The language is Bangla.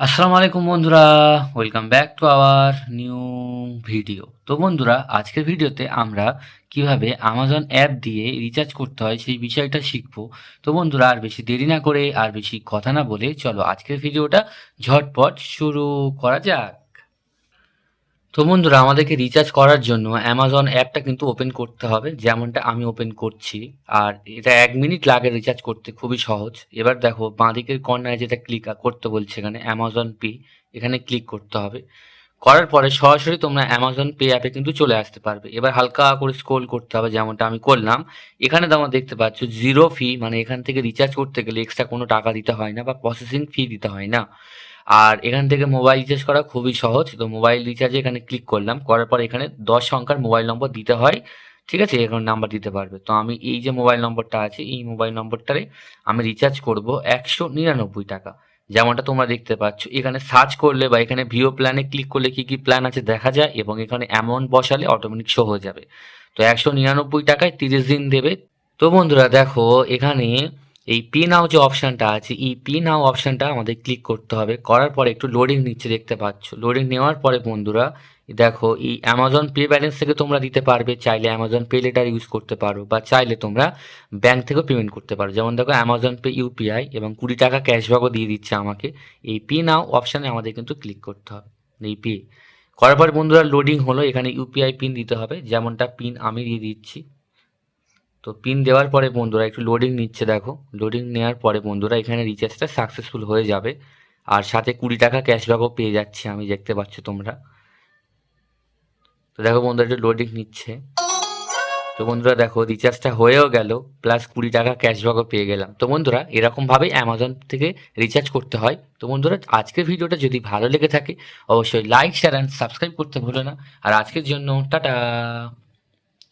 আসসালামু আলাইকুম বন্ধুরা welcome back to our new video তো বন্ধুরা, আজকের ভিডিওতে আমরা কীভাবে আমাজন অ্যাপ দিয়ে রিচার্জ করতে হয় সেই বিষয়টা শিখব। তো বন্ধুরা, আর বেশি দেরি না করে, আর বেশি কথা না বলে চলো আজকের ভিডিওটা ঝটপট শুরু করা যাক। তো বন্ধুরা, আমাদেরকে রিচার্জ করার জন্য অ্যামাজন অ্যাপটা কিন্তু ওপেন করতে হবে, যেমনটা আমি ওপেন করছি। আর এটা এক মিনিট লাগে রিচার্জ করতে, খুবই সহজ। এবার দেখো, বাঁদিকের কর্নারে যেটা ক্লিক করতে বলছে এখানে অ্যামাজন পে এখানে ক্লিক করতে হবে। করার পরে সরাসরি তোমরা অ্যামাজন পে অ্যাপে কিন্তু চলে আসতে পারবে। এবার হালকা করে স্ক্রোল করতে হবে, যেমনটা আমি করলাম। এখানে তোমরা দেখতে পাচ্ছ জিরো ফি মানে এখান থেকে রিচার্জ করতে গেলে এক্সট্রা কোনো টাকা দিতে হয় না বা প্রসেসিং ফি দিতে হয় না। আর এখান থেকে মোবাইল রিচার্জ করা খুবই সহজ। তো মোবাইল রিচার্জে এখানে ক্লিক করলাম। করার পর এখানে দশ সংখ্যার মোবাইল নম্বর দিতে হয়। ঠিক আছে? এখন নাম্বার দিতে পারবে। তো আমি এই যে মোবাইল নম্বরটা আছে, এই মোবাইল নম্বরটারে আমি রিচার্জ করব একশো নিরানব্বই টাকা। যেমনটা তোমরা দেখতে পাচ্ছ, এখানে সার্চ করলে বা এখানে ভিও প্ল্যানে ক্লিক করলে কি কি প্ল্যান আছে দেখা যায় এবং এখানে অ্যামাউন্ট বসালে অটোমেটিক শো হয়ে যাবে। তো একশো নিরানব্বই টাকায় তিরিশ দিন দেবে। তো বন্ধুরা দেখো, এখানে এই পি নাও যে অপশানটা আছে, এই পি নাও অপশানটা আমাদের ক্লিক করতে হবে। করার পরে একটু লোডিং নিচ্ছে দেখতে পাচ্ছ। লোডিং নেওয়ার পরে বন্ধুরা, দেখো এই অ্যামাজন পে ব্যালেন্স থেকে তোমরা দিতে পারবে, চাইলে অ্যামাজন পে লেটার ইউজ করতে পারো বা চাইলে তোমরা ব্যাংক থেকেও পেমেন্ট করতে পারো। যেমন দেখো অ্যামাজন পে ইউপিআই এবং কুড়ি টাকা ক্যাশব্যাকও দিয়ে দিচ্ছে আমাকে। এই পি নাও অপশানে আমাদের কিন্তু ক্লিক করতে হবে। এই পে করার পর বন্ধুরা লোডিং হলো, এখানে ইউপিআই পিন দিতে হবে। যেমনটা পিন আমি দিয়ে দিচ্ছি। তো পিন দেওয়ার পরে বন্ধুরা একটু লোডিং নিচ্ছে দেখো। লোডিং নেওয়ার পরে বন্ধুরা এখানে রিচার্জটা সাকসেসফুল হয়ে যাবে। আর সাথে কুড়ি টাকা ক্যাশব্যাকও পেয়ে যাচ্ছি আমি, দেখতে পাচ্ছ তোমরা। তো দেখো বন্ধুরা একটু লোডিং নিচ্ছে। তো বন্ধুরা দেখো রিচার্জটা হয়েও গেল প্লাস কুড়ি টাকা ক্যাশব্যাকও পেয়ে গেলাম। তো বন্ধুরা এরকমভাবেই অ্যামাজন থেকে রিচার্জ করতে হয়। তো বন্ধুরা আজকের ভিডিওটা যদি ভালো লেগে থাকে, অবশ্যই লাইক শেয়ার অ্যান্ড সাবস্ক্রাইব করতে ভুলো না। আর আজকের জন্য টাটা!